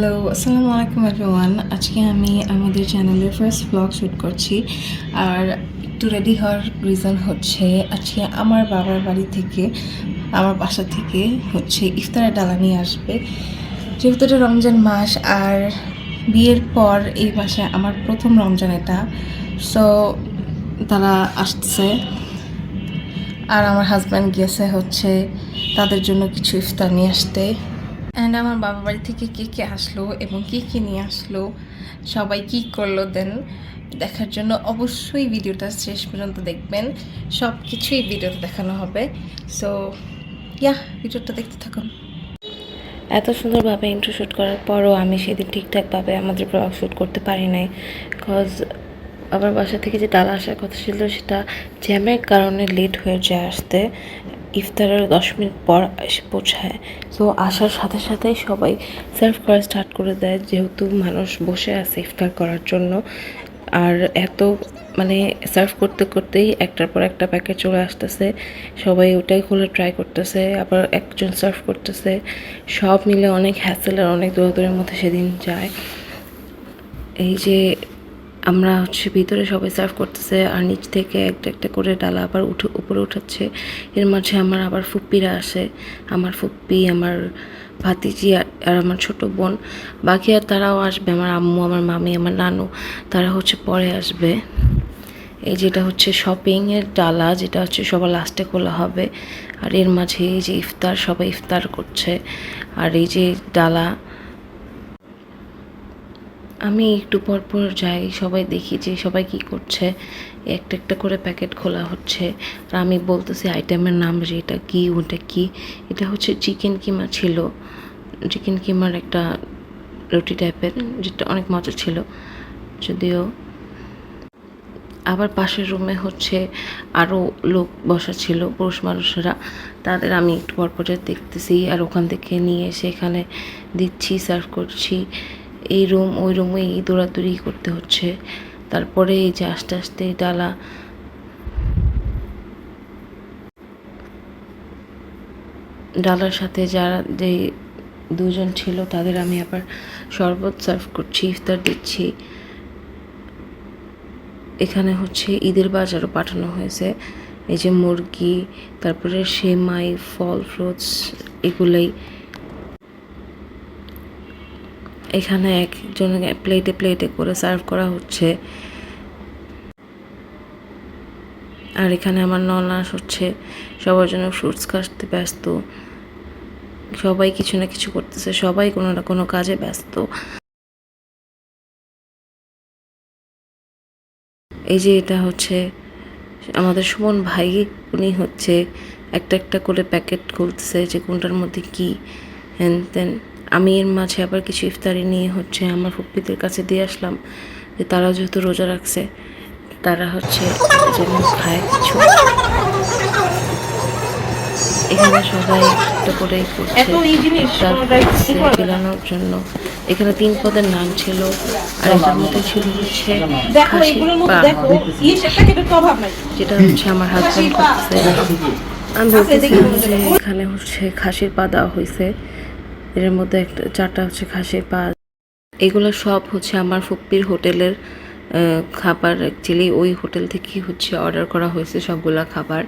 Hello আসসালামু আলাইকুম everyone আজকে আমি আমাদের চ্যানেলের ফার্স্ট ব্লগ শ্যুট করছি। আর একটু রেডি হওয়ার রিজন হচ্ছে, আজকে আমার বাবার বাড়ি থেকে, আমার বাসা থেকে হচ্ছে ইফতারের ডালা নিয়ে আসবে। যেহেতু এটা রমজান মাস, আর বিয়ের পর এই মাসে আমার প্রথম রমজান এটা। সো তারা আসছে। আর আমার হাজব্যান্ড গিয়েছে হচ্ছে তাদের জন্য কিছু ইফতার নিয়ে আসতে। অ্যান্ড আমার বাবা বাড়ি থেকে কে কে আসলো এবং কে কে নিয়ে আসলো, সবাই কি করল দেন দেখার জন্য অবশ্যই ভিডিওটা শেষ পর্যন্ত দেখবেন। সব কিছুই ভিডিওতে দেখানো হবে। সো ইয়া ভিডিওটা দেখতে থাকুন। এত সুন্দরভাবে ইন্ট্রো শ্যুট করার পরও আমি সেদিন ঠিকঠাকভাবে আমাদের ব্লগ শ্যুট করতে পারি নাই। বিকজ আমার বাসা থেকে যে ডালা আসার কথা ছিল সেটা জ্যামের কারণে লেট হয়ে যায় আসতে। ইফতারের দশ মিনিট পর এসে পৌঁছায়। তো আসার সাথে সাথেই সবাই সার্ভ করা স্টার্ট করে দেয়, যেহেতু মানুষ বসে আছে ইফতার করার জন্য। আর এত মানে সার্ভ করতে করতেই একটার পর একটা প্যাকেট চলে আসতেছে। সবাই ওটাই খুলে ট্রাই করতেছে, আবার একজন সার্ভ করতেছে। সব মিলে অনেক হ্যাসেল আর অনেক দৌড়াদৌড়ির মধ্যে সেদিন যায়। এই যে আমরা হচ্ছে ভিতরে সবাই সার্ভ করতেছে আর নিচ থেকে একটা একটা করে ডালা আবার উঠে উপরে উঠাচ্ছে। এর মাঝে আমার আবার ফুপ্পিরা আসে, আমার ফুপ্পি, আমার ভাতিজি আর আমার ছোট বোন। বাকি আর তারাও আসবে, আমার আম্মু, আমার মামি, আমার নানু, তারা হচ্ছে পরে আসবে। এই যেটা হচ্ছে শপিংয়ের ডালা, যেটা হচ্ছে সবার লাস্টে খোলা হবে। আর এর মাঝে এই যে ইফতার, সবাই ইফতার করছে। আর এই যে ডালা আমি একটু পর পর যাই, সবাই দেখি যে সবাই কি করছে। একটা একটা করে প্যাকেট খোলা হচ্ছে। আর আমি বলতেছি, আইটেমের নাম যে এটা কি, ওটা কি? এটা হচ্ছে চিকেন কিমা ছিল। চিকেন কিমার একটা রুটি টাইপের, যেটা অনেক মজা ছিল। যদিও আবার পাশের রুমে হচ্ছে আরও লোক বসা ছিল, পুরুষ মানুষেরা। তাদের আমি একটু পরপর দেখতেছি, আর ওখান থেকে নিয়ে এসে এখানে দিচ্ছি, সার্ভ করছি। এই রুম, ওই রুমে এই দৌড়াদৌড়ি করতে হচ্ছে। তারপরে এই যে আস্তে আস্তে ডালা ডালার সাথে যারা যে দুজন ছিল, তাদের আমি আবার শরবত সার্ভ করছি, ইফতার দিচ্ছি। এখানে হচ্ছে ঈদের বাজারও পাঠানো হয়েছে। এই যে মুরগি, তারপরে সেমাই, ফল, ফ্রুটস, এগুলোই এখানে এক একজন প্লেটে প্লেটে করে সার্ভ করা হচ্ছে। আর এখানে আমার ননাস হচ্ছে, সবার জন্য ফ্রুটস কাটতে ব্যস্ত। সবাই কিছু না কিছু করতেছে, সবাই কোনো না কোনো কাজে ব্যস্ত। এই যে এটা হচ্ছে আমাদের সুমন ভাই, উনি হচ্ছে একটা একটা করে প্যাকেট খুলতেছে যে কোনটার মধ্যে কি হ্যান তেন আমি এর মাঝে আবার কিছু ইফতারি নিয়ে হচ্ছে আমার ফুপ্পিদের কাছে দিয়ে আসলাম যে তারা যেহেতু রোজা রাখছে তারা হচ্ছে যেন খায় কিছু। এখানে সবাই একটা করে বিলানোর জন্য। এখানে তিন পদের নাম ছিল আর এটার মধ্যে ছিল হচ্ছে যেটা হচ্ছে আমার হাজব্যান্ড করতেছে। আমি বলতেছিলাম যে এখানে হচ্ছে খাসির পা দেওয়া হয়েছে। এর মধ্যে একটা, চারটা হচ্ছে খাসির পা এগুলো সব হচ্ছে আমার ফুপ্পির হোটেলের খাবার অ্যাকচুয়ালি ওই হোটেল থেকেই হচ্ছে অর্ডার করা হয়েছে সবগুলা খাবার।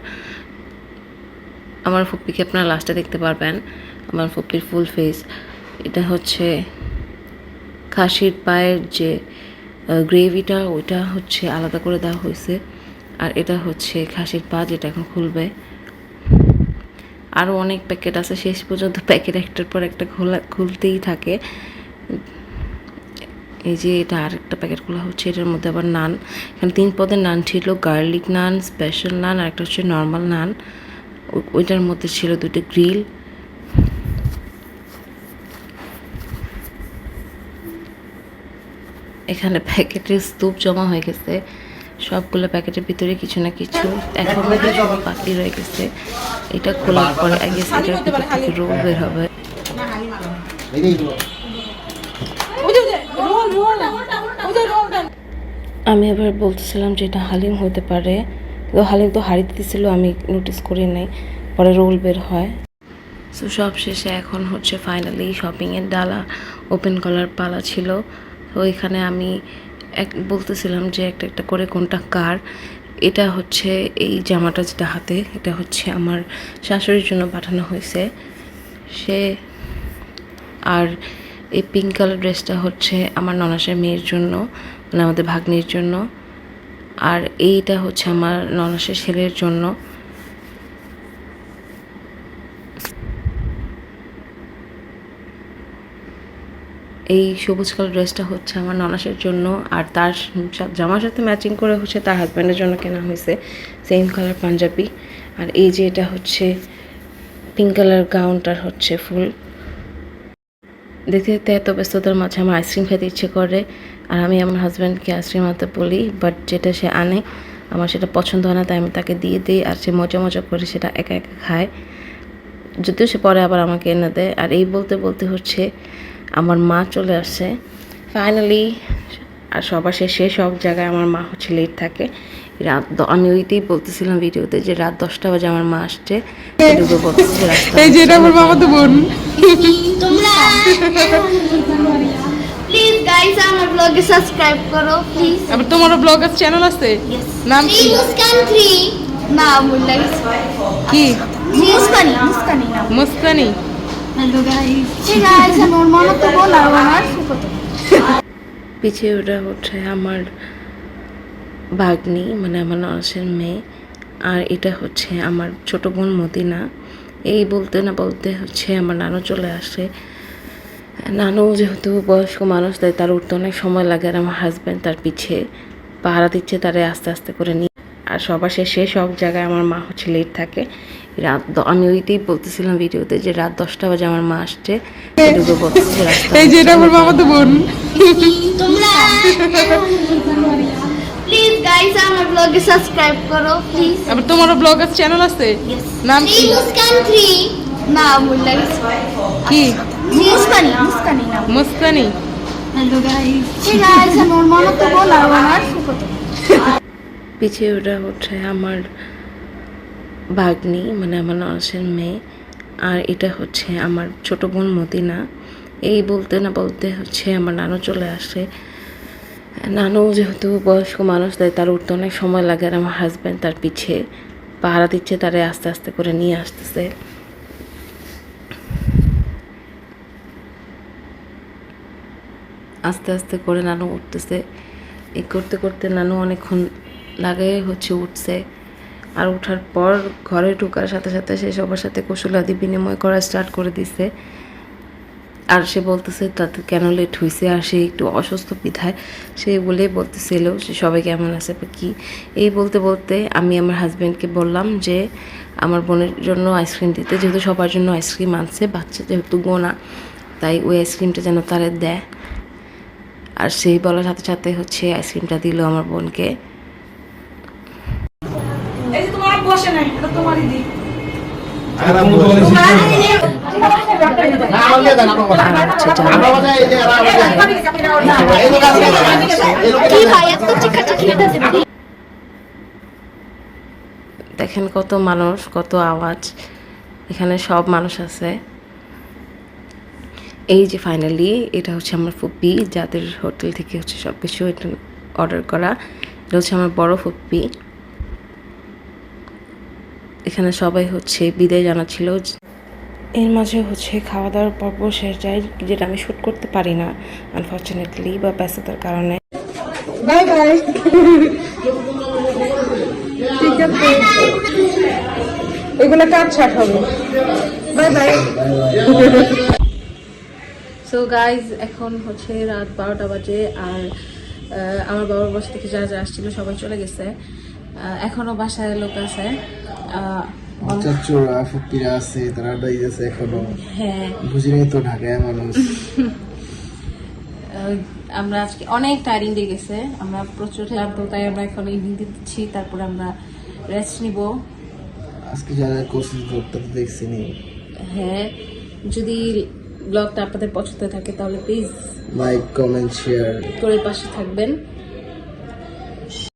আমার ফুপ্পিকে আপনারা লাস্টে দেখতে পারবেন, আমার ফুপ্পির ফুল ফেস এটা হচ্ছে খাসির পায়ের যে গ্রেভিটা ওইটা হচ্ছে আলাদা করে দেওয়া হয়েছে। আর এটা হচ্ছে খাসির পা যেটা এখন খুলবে। আরও অনেক প্যাকেট আছে, শেষ পর্যন্ত প্যাকেট একটার পর একটা খোলা, খুলতেই থাকে। এই যে এটা আরেকটা প্যাকেট খোলা হচ্ছে, এটার মধ্যে আবার নান। এখানে তিন পদের নান ছিল গার্লিক নান স্পেশাল নান, আর একটা হচ্ছে নর্মাল নান। ওইটার মধ্যে ছিল দুটো গ্রিল এখানে প্যাকেটের স্তূপ জমা হয়ে গেছে। সবগুলো প্যাকেটের ভিতরে কিছু না কিছু এখন বাকি রয়ে গেছে। এটা খোলার পরে আগে এটার ভিতর থেকে রোল বের হবে। আমি আবার বলতেছিলাম যে এটা হালিম হতে পারে। তো হালিম তো হারিয়ে দিতেছিল আমি নোটিস করি নাই। পরে রোল বের হয়। সো সব শেষে এখন হচ্ছে ফাইনালি শপিংয়ের ডালা ওপেন করার পালা ছিল। তো এখানে আমি এক, বলতেছিলাম যে একটা একটা করে কোনটা কার? এটা হচ্ছে এই জামাটা যেটা হাতে, এটা হচ্ছে আমার শাশুড়ির জন্য পাঠানো হয়েছে। সে, আর এই পিঙ্ক কালার ড্রেসটা হচ্ছে আমার ননাসের মেয়ের জন্য মানে আমাদের ভাগ্নির জন্য। আর এইটা হচ্ছে আমার ননাসের ছেলের জন্য। এই সবুজ কালার ড্রেসটা হচ্ছে আমার ননাসের জন্য। আর তার জামার সাথে ম্যাচিং করে হচ্ছে তার হাজব্যান্ডের জন্য কেনা হয়েছে। Same colour panjabi. আর এই যে এটা হচ্ছে পিঙ্ক কালার গাউনটার হচ্ছে ফুল। দেখতে দেখতে এত ব্যস্ততার মাঝে আমার আইসক্রিম খেতে ইচ্ছে করে। আর আমি আমার হাজব্যান্ডকে আইসক্রিম আনতে বলি বাট যেটা সে আনে, আমার সেটা পছন্দ হয় না, তাই আমি তাকে দিয়ে দিই। আর সে মজা মজা করে সেটা একা একা খায়। যদিও সে পরে আবার আমাকে এনে দেয়। আর এই বলতে বলতে হচ্ছে আমার মা চলে আসছে। ফাইনালি আর সবার শেষে সব জায়গায় আমার মা হচ্ছে লেট থাকে। রাত দ- আমি ওইটাই বলতেছিলাম ভিডিওতে যে রাত দশটা বাজে আমার মা আসছে। এই যে এটা আমার মামাতো বোন। তোমরা প্লিজ গাইস আমার ব্লগে সাবস্ক্রাইব করো প্লিজ আবার তোমারও ব্লগ আছে চ্যানেল আছে? নাম কি? মুস্কান থ্রি না কি? মুস্কানি মুস্কানি না মুস্কানি পিছিয়ে ওটা হচ্ছে আমার ভাগ্নি মানে আমার নরসের মেয়ে আর এটা হচ্ছে আমার ছোট বোন মদিনা এই বলতে না বলতে হচ্ছে আমার নানু চলে আসে। নানু যেহেতু বয়স্ক মানুষ তাই তার উঠতে অনেক সময় লাগে আর আমার হাজব্যান্ড তার পিছে পাহারা দিচ্ছে তারে আস্তে আস্তে করে নিয়ে। আর সবার শেষে সব জায়গায় আমার মা হচ্ছে লেট থাকে। রাত আমি ওইটাই বলতেছিলাম ভিডিওতে যে রাত দশটা বাজে আমার মা আসছে। এই যে এটা আমার বোন। তোমরা প্লিজ গাইস আমার ব্লগে সাবস্ক্রাইব করো প্লিজ আবার তোমারও ব্লগ আছে চ্যানেল আছে? নাম কি? মুস্কান না কি? মুস্কানি মুস্কানি না মুস্কানি হ্যালো গাইস ঠিক আছে আমার তো বল আর আমার পিছিয়ে ওটা হচ্ছে আমার ভাগ্নি মানে আমার নরসের মেয়ে, আর এটা হচ্ছে আমার ছোট বোন মদিনা এই বলতে না বলতে হচ্ছে আমার নানু চলে আসে। নানু যেহেতু বয়স্ক মানুষ, তাই তার উঠতে অনেক সময় লাগে আর আমার হাজব্যান্ড তার পিছে পাহারা দিচ্ছে, তারে আস্তে আস্তে করে নিয়ে আসতেছে। আস্তে আস্তে করে নানু উঠতেছে। এই করতে করতে নানু অনেকক্ষণ লাগে হচ্ছে উঠছে। আর ওঠার পর ঘরে ঢোকার সাথে সাথে সে সবার সাথে কৌশলাদি বিনিময় করা স্টার্ট করে দিছে। আর সে বলতেছে তাতে কেন লেট হয়েছে আর সে একটু অসুস্থ বিধায় সে বলে বলতেছিল, সে সবাই কেমন আছে বা কি? এই বলতে বলতে আমি আমার হাজব্যান্ডকে বললাম যে, আমার বোনের জন্য আইসক্রিম দিতে, যেহেতু সবার জন্য আইসক্রিম আনছে, বাচ্চা যেহেতু গোনা, তাই ওই আইসক্রিমটা যেন তারে দেয়। আর সেই বলার সাথে সাথে হচ্ছে আইসক্রিমটা দিল আমার বোনকে আর আমি বলি না আমাকে দেন আমার কথা আমার কথা এই যে আর আমাকে এই লোক আছে এই লোক কি ভাই এত চিকাচিকি দিতেছে দেখেন কত মানুষ কত আওয়াজ। এখানে সব মানুষ আছে। এই যে ফাইনালি এটা হচ্ছে আমার ফুপ্পি যাদের হোটেল থেকে হচ্ছে সব কিছু এটা অর্ডার করা। এটা হচ্ছে আমার বড় ফুপ্পি এখানে সবাই হচ্ছে বিদায় জানাচ্ছিল। এর মাঝে হচ্ছে খাওয়া দাওয়ার পর্ব শেষ যায় যেটা আমি শ্যুট করতে পারি না আনফর্চুনেটলি বা ব্যস্ততার কারণে। বাই বাই ঠিক আছে এগুলো ছাট হবে? বাই বাই সো গাইজ এখন হচ্ছে রাত বারোটা বাজে আর আমার বাবার বাসা থেকে যারা যারা আসছিল সবাই চলে গেছে। আহ, এখনও বাসায় লোক আছে। চাচুরা ফুপিরা আছে তারা এখনও। হ্যাঁ। বুঝি নাই তো ঢাকায় মানুষ। আমরা আজকে অনেক টায়ারিং দিয়ে গেছে। আমরা প্রচুর ক্লান্ত তাই আমরা এখন ইভিনিং দিচ্ছি তারপরে আমরা রেস্ট নিব। আজকে যারা কোর্সেস ব্লগটা তো দেখছি হ্যাঁ যদি ব্লগটা আপনাদের পছন্দ থাকে তাহলে প্লিজ লাইক কমেন্ট শেয়ার করে পাশে থাকবেন।